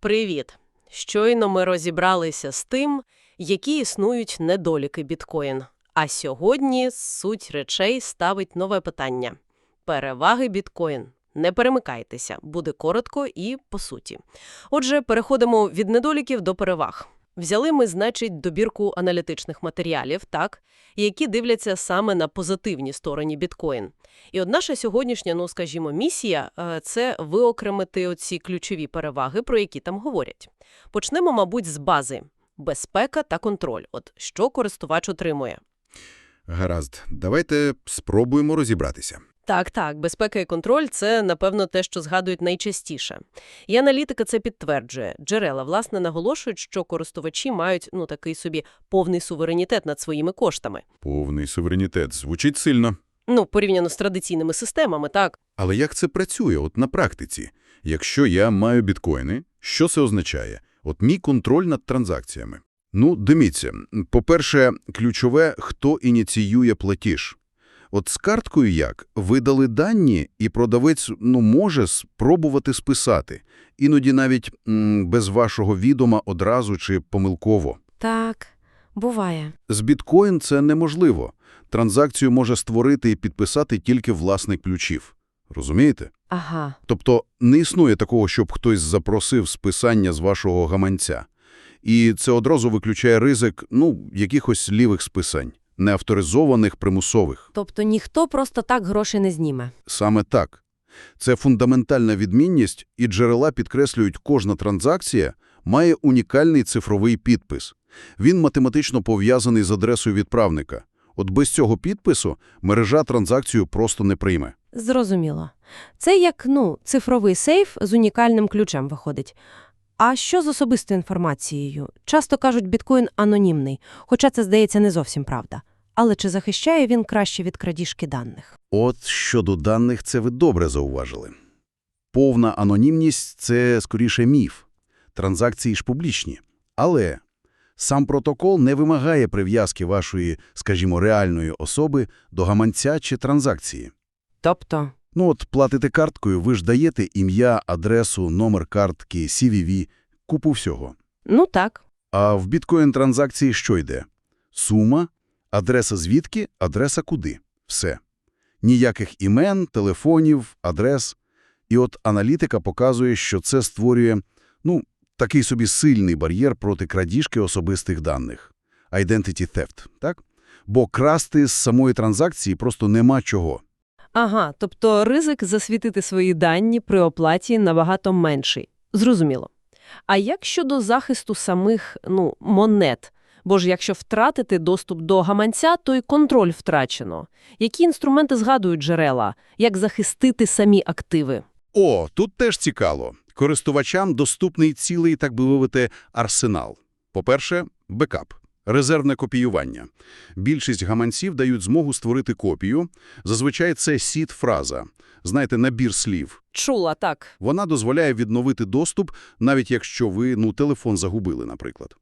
Привіт! Щойно ми розібралися з тим, які існують недоліки біткоін. А сьогодні суть речей ставить нове питання. Переваги біткоін. Не перемикайтеся, буде коротко і по суті. Отже, переходимо від недоліків до переваг. Взяли ми, значить, добірку аналітичних матеріалів, так, які дивляться саме на позитивні стороні біткоін. І от наша сьогоднішня, ну скажімо, місія е, – це виокремити оці ключові переваги, про які там говорять. Почнемо, мабуть, з бази – безпека та контроль. От що користувач отримує. Гаразд, давайте спробуємо розібратися. Так, так, безпека і контроль – це, напевно, те, що згадують найчастіше. І аналітика це підтверджує. Джерела, власне, наголошують, що користувачі мають, ну, такий собі повний суверенітет над своїми коштами. Повний суверенітет звучить сильно. Ну, порівняно з традиційними системами, так. Але як це працює от на практиці? Якщо я маю біткоїни, що це означає? От мій контроль над транзакціями. Ну, дивіться, по-перше, ключове, хто ініціює платіж. От з карткою як? Видали дані, і продавець ну, може спробувати списати. Іноді навіть м, без вашого відома одразу чи помилково. Так, буває. З біткоін це неможливо. Транзакцію може створити і підписати тільки власник ключів. Розумієте? Ага. Тобто не існує такого, щоб хтось запросив списання з вашого гаманця. І це одразу виключає ризик, ну, якихось лівих списань, неавторизованих, примусових. Тобто ніхто просто так гроші не зніме. Саме так. Це фундаментальна відмінність, і джерела підкреслюють, кожна транзакція має унікальний цифровий підпис. Він математично пов'язаний з адресою відправника. От без цього підпису мережа транзакцію просто не прийме. Зрозуміло. Це як, ну, цифровий сейф з унікальним ключем виходить. А що з особистою інформацією? Часто кажуть, біткоін анонімний, хоча це, здається, не зовсім правда. Але чи захищає він краще від крадіжки даних? От щодо даних, це ви добре зауважили. Повна анонімність – це скоріше міф. Транзакції ж публічні. Але сам протокол не вимагає прив'язки вашої, скажімо, реальної особи до гаманця чи транзакції. Тобто, Ну от платите карткою, ви ж даєте ім'я, адресу, номер картки, CVV, купу всього. ну так. А в біткоін-транзакції що йде? Сума, адреса звідки, адреса куди. Все. Ніяких імен, телефонів, адрес. І от аналітика показує, що це створює, ну, такий собі сильний бар'єр проти крадіжки особистих даних. Identity theft, так? Бо красти з самої транзакції просто нема чого. Ага, тобто ризик засвітити свої дані при оплаті набагато менший. Зрозуміло. А як щодо захисту самих, ну, монет? Бо ж якщо втратити доступ до гаманця, то й контроль втрачено. Які інструменти згадують джерела? Як захистити самі активи? О, тут теж цікаво. Користувачам доступний цілий, так би мовити, арсенал. По-перше, бекап. Резервне копіювання. Більшість гаманців дають змогу створити копію. Зазвичай це сід-фраза. Знаєте, набір слів. Чула, так. Вона дозволяє відновити доступ, навіть якщо ви, ну, телефон загубили, наприклад.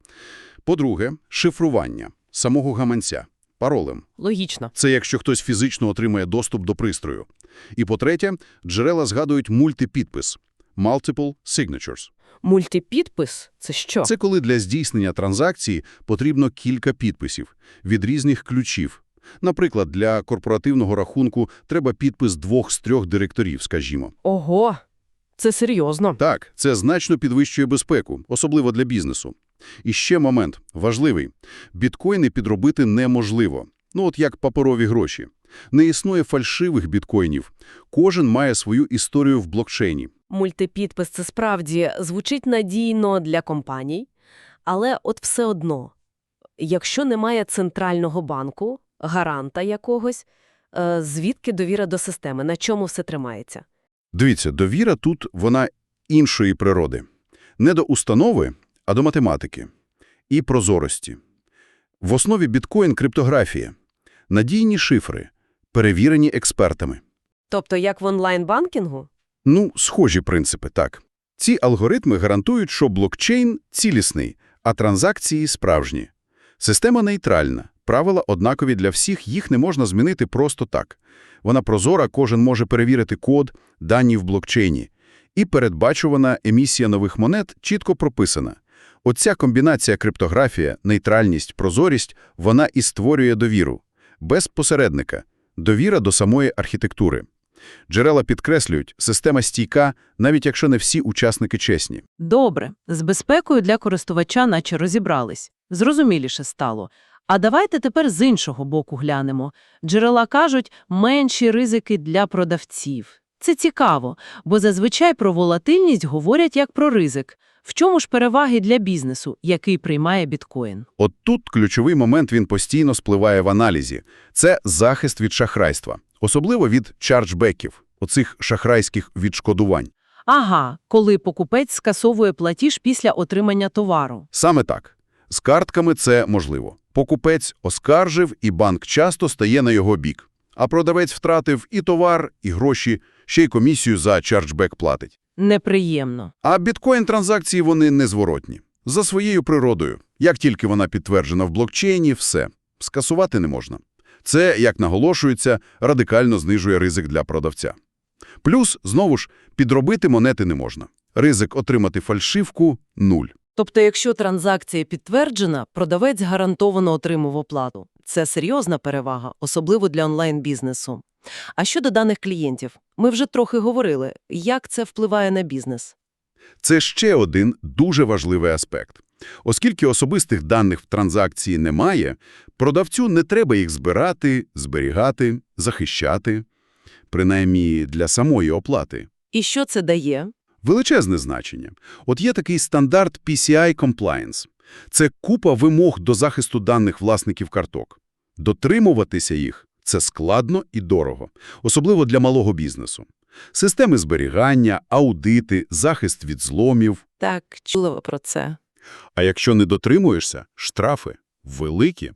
По-друге, шифрування самого гаманця. Паролем. Логічно. Це якщо хтось фізично отримає доступ до пристрою. І по-третє, джерела згадують мультипідпис – multiple signatures. Мультипідпис – це що? Це коли для здійснення транзакції потрібно кілька підписів від різних ключів. Наприклад, для корпоративного рахунку треба підпис двох з трьох директорів, скажімо. Ого, це серйозно. Так, це значно підвищує безпеку, особливо для бізнесу. І ще момент, важливий. Біткоїни підробити неможливо. Ну от як паперові гроші. Не існує фальшивих біткоїнів. Кожен має свою історію в блокчейні. Мультипідпис – це справді звучить надійно для компаній, але от все одно, якщо немає центрального банку, гаранта якогось, е, звідки довіра до системи, на чому все тримається? Дивіться, довіра тут вона іншої природи. Не до установи, а до математики. І прозорості. В основі біткоін – криптографія. Надійні шифри, перевірені експертами. Тобто як в онлайн-банкінгу? Ну, схожі принципи, так. Ці алгоритми гарантують, що блокчейн цілісний, а транзакції справжні. Система нейтральна, правила однакові для всіх, їх не можна змінити просто так. Вона прозора, кожен може перевірити код, дані в блокчейні. І передбачувана емісія нових монет чітко прописана. Оця комбінація криптографія, нейтральність, прозорість, вона і створює довіру. Без посередника. Довіра до самої архітектури. Джерела підкреслюють, система стійка, навіть якщо не всі учасники чесні. Добре, з безпекою для користувача наче розібрались. Зрозуміліше стало. А давайте тепер з іншого боку глянемо. Джерела кажуть, менші ризики для продавців. Це цікаво, бо зазвичай про волатильність говорять як про ризик. В чому ж переваги для бізнесу, який приймає біткоін? От тут ключовий момент він постійно спливає в аналізі. Це захист від шахрайства. Особливо від чарджбеків, оцих шахрайських відшкодувань. Ага, коли покупець скасовує платіж після отримання товару. Саме так. З картками це можливо. Покупець оскаржив, і банк часто стає на його бік. А продавець втратив і товар, і гроші, ще й комісію за чарджбек платить. Неприємно. А біткоін-транзакції вони незворотні. За своєю природою. Як тільки вона підтверджена в блокчейні, все. Скасувати не можна. Це, як наголошується, радикально знижує ризик для продавця. Плюс, знову ж, підробити монети не можна. Ризик отримати фальшивку – нуль. Тобто, якщо транзакція підтверджена, продавець гарантовано отримав оплату. Це серйозна перевага, особливо для онлайн-бізнесу. А щодо даних клієнтів, ми вже трохи говорили, як це впливає на бізнес. Це ще один дуже важливий аспект. Оскільки особистих даних в транзакції немає, продавцю не треба їх збирати, зберігати, захищати, принаймні для самої оплати. І що це дає? Величезне значення. От є такий стандарт PCI Compliance. Це купа вимог до захисту даних власників карток. Дотримуватися їх – це складно і дорого, особливо для малого бізнесу. Системи зберігання, аудити, захист від зломів. Так, чула про це. А якщо не дотримуєшся – штрафи. Великі.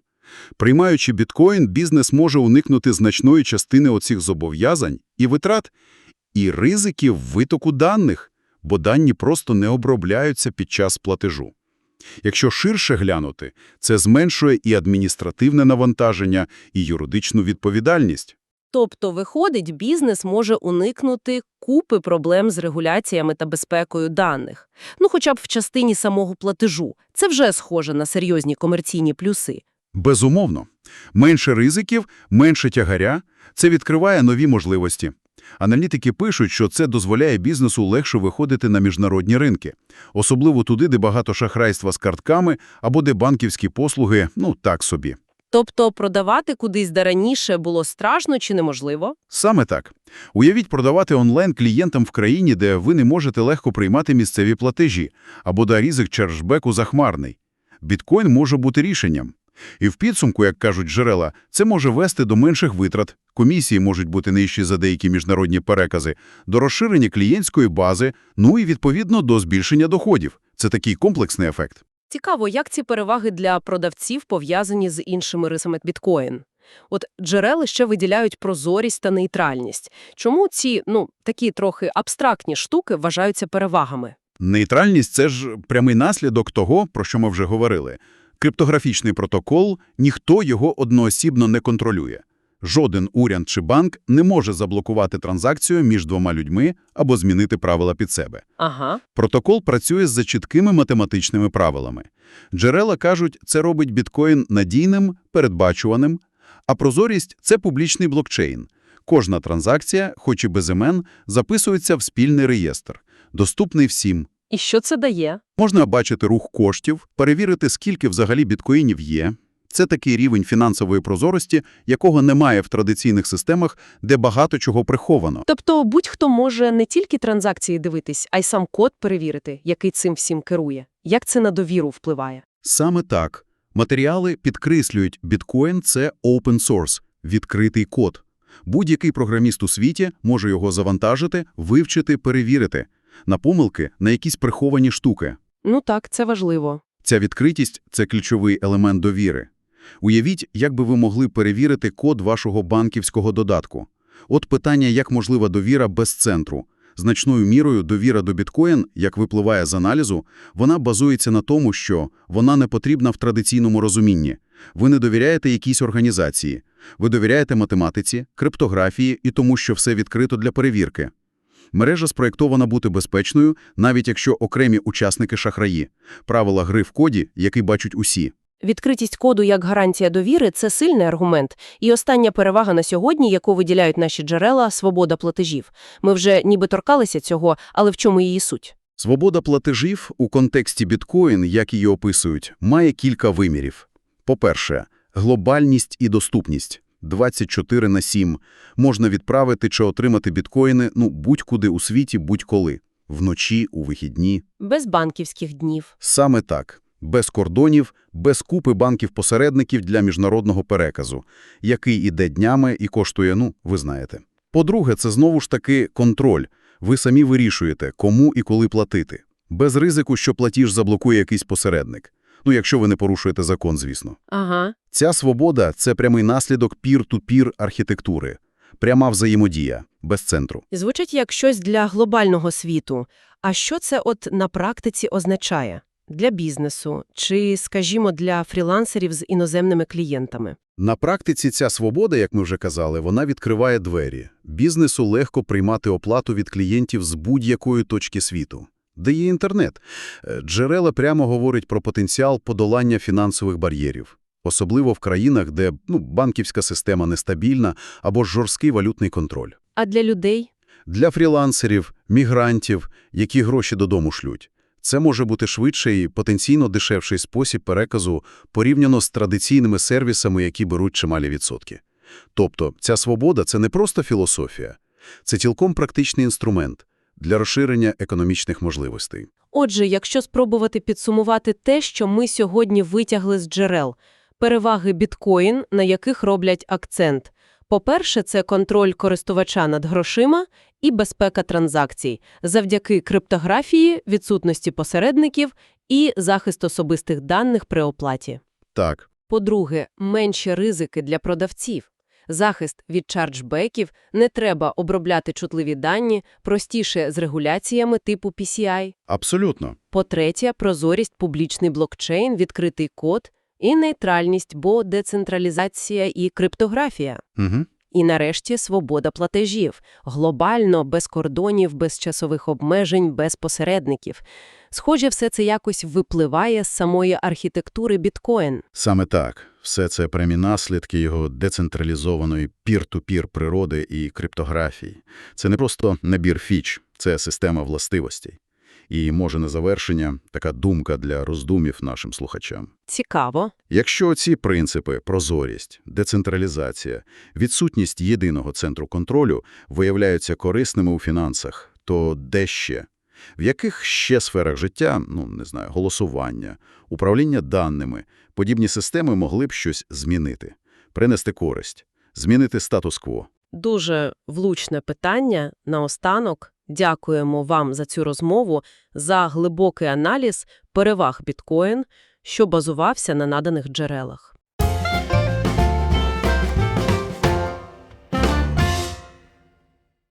Приймаючи біткоін, бізнес може уникнути значної частини оцих зобов'язань і витрат, і ризиків витоку даних, бо дані просто не обробляються під час платежу. Якщо ширше глянути, це зменшує і адміністративне навантаження, і юридичну відповідальність. Тобто, виходить, бізнес може уникнути купи проблем з регуляціями та безпекою даних. Ну, хоча б в частині самого платежу. Це вже схоже на серйозні комерційні плюси. Безумовно. Менше ризиків, менше тягаря – це відкриває нові можливості. Аналітики пишуть, що це дозволяє бізнесу легше виходити на міжнародні ринки. Особливо туди, де багато шахрайства з картками або де банківські послуги, ну, так собі. Тобто продавати кудись, де раніше було страшно чи неможливо? Саме так. Уявіть продавати онлайн клієнтам в країні, де ви не можете легко приймати місцеві платежі, або де ризик чарджбеку захмарний. Біткоін може бути рішенням. І в підсумку, як кажуть джерела, це може вести до менших витрат, комісії можуть бути нижчі за деякі міжнародні перекази, до розширення клієнтської бази, ну і, відповідно, до збільшення доходів. Це такий комплексний ефект. Цікаво, як ці переваги для продавців пов'язані з іншими рисами біткоін. От джерели ще виділяють прозорість та нейтральність. Чому ці, ну, такі трохи абстрактні штуки вважаються перевагами? Нейтральність – це ж прямий наслідок того, про що ми вже говорили. Криптографічний протокол – ніхто його одноосібно не контролює. Жоден уряд чи банк не може заблокувати транзакцію між двома людьми або змінити правила під себе. Ага. Протокол працює за чіткими математичними правилами. Джерела кажуть, це робить біткоін надійним, передбачуваним, а прозорість – це публічний блокчейн. Кожна транзакція, хоч і без імен, записується в спільний реєстр, доступний всім. І що це дає? Можна бачити рух коштів, перевірити, скільки взагалі біткоїнів є. Це такий рівень фінансової прозорості, якого немає в традиційних системах, де багато чого приховано. Тобто будь-хто може не тільки транзакції дивитись, а й сам код перевірити, який цим всім керує. Як це на довіру впливає? Саме так. Матеріали підкреслюють, біткоін – це open source, відкритий код. Будь-який програміст у світі може його завантажити, вивчити, перевірити. На помилки, на якісь приховані штуки. Ну так, це важливо. Ця відкритість – це ключовий елемент довіри. Уявіть, як би ви могли перевірити код вашого банківського додатку. От питання, як можлива довіра без центру. Значною мірою довіра до біткоін, як випливає з аналізу, вона базується на тому, що вона не потрібна в традиційному розумінні. Ви не довіряєте якійсь організації. Ви довіряєте математиці, криптографії і тому, що все відкрито для перевірки. Мережа спроєктована бути безпечною, навіть якщо окремі учасники шахраї. Правила гри в коді, який бачать усі. Відкритість коду як гарантія довіри – це сильний аргумент. І остання перевага на сьогодні, яку виділяють наші джерела – свобода платежів. Ми вже ніби торкалися цього, але в чому її суть? Свобода платежів у контексті біткоін, як її описують, має кілька вимірів. По-перше, глобальність і доступність. 24 на 7. Можна відправити чи отримати біткоїни ну, будь-куди у світі, будь-коли. Вночі, у вихідні. Без банківських днів. Саме так. Без кордонів, без купи банків-посередників для міжнародного переказу, який іде днями і коштує, ну, ви знаєте. По-друге, це знову ж таки контроль. Ви самі вирішуєте, кому і коли платити. Без ризику, що платіж заблокує якийсь посередник. Ну, якщо ви не порушуєте закон, звісно. Ага. Ця свобода – це прямий наслідок пір-ту-пір архітектури. Пряма взаємодія, без центру. Звучить як щось для глобального світу. А що це от на практиці означає? Для бізнесу чи, скажімо, для фрілансерів з іноземними клієнтами? На практиці ця свобода, як ми вже казали, вона відкриває двері. Бізнесу легко приймати оплату від клієнтів з будь-якої точки світу. Де є інтернет? Е, Джерела прямо говорять про потенціал подолання фінансових бар'єрів. Особливо в країнах, де ну, банківська система нестабільна або жорсткий валютний контроль. А для людей? Для фрілансерів, мігрантів, які гроші додому шлють. Це може бути швидший і потенційно дешевший спосіб переказу порівняно з традиційними сервісами, які беруть чималі відсотки. Тобто ця свобода – це не просто філософія, це цілком практичний інструмент для розширення економічних можливостей. Отже, якщо спробувати підсумувати те, що ми сьогодні витягли з джерел, переваги біткоін, на яких роблять акцент. По-перше, це контроль користувача над грошима і безпека транзакцій завдяки криптографії, відсутності посередників і захист особистих даних при оплаті. Так, По-друге, менші ризики для продавців. Захист від чарджбеків, не треба обробляти чутливі дані, простіше з регуляціями типу PCI. абсолютно. По-третє, прозорість, публічний блокчейн, відкритий код і нейтральність, бо децентралізація і криптографія. Угу. І нарешті свобода платежів. Глобально, без кордонів, без часових обмежень, без посередників. Схоже, все це якось випливає з самої архітектури біткоін. Саме так. Все це прямі наслідки його децентралізованої пір-ту-пір природи і криптографії. Це не просто набір фіч, це система властивостей. І, може, на завершення, така думка для роздумів нашим слухачам. Цікаво. Якщо ці принципи – прозорість, децентралізація, відсутність єдиного центру контролю – виявляються корисними у фінансах, то де ще? В яких ще сферах життя, ну, не знаю, голосування, управління даними, подібні системи могли б щось змінити, принести користь, змінити статус-кво? Дуже влучне питання. Наостанок дякуємо вам за цю розмову, за глибокий аналіз переваг біткоін, що базувався на наданих джерелах.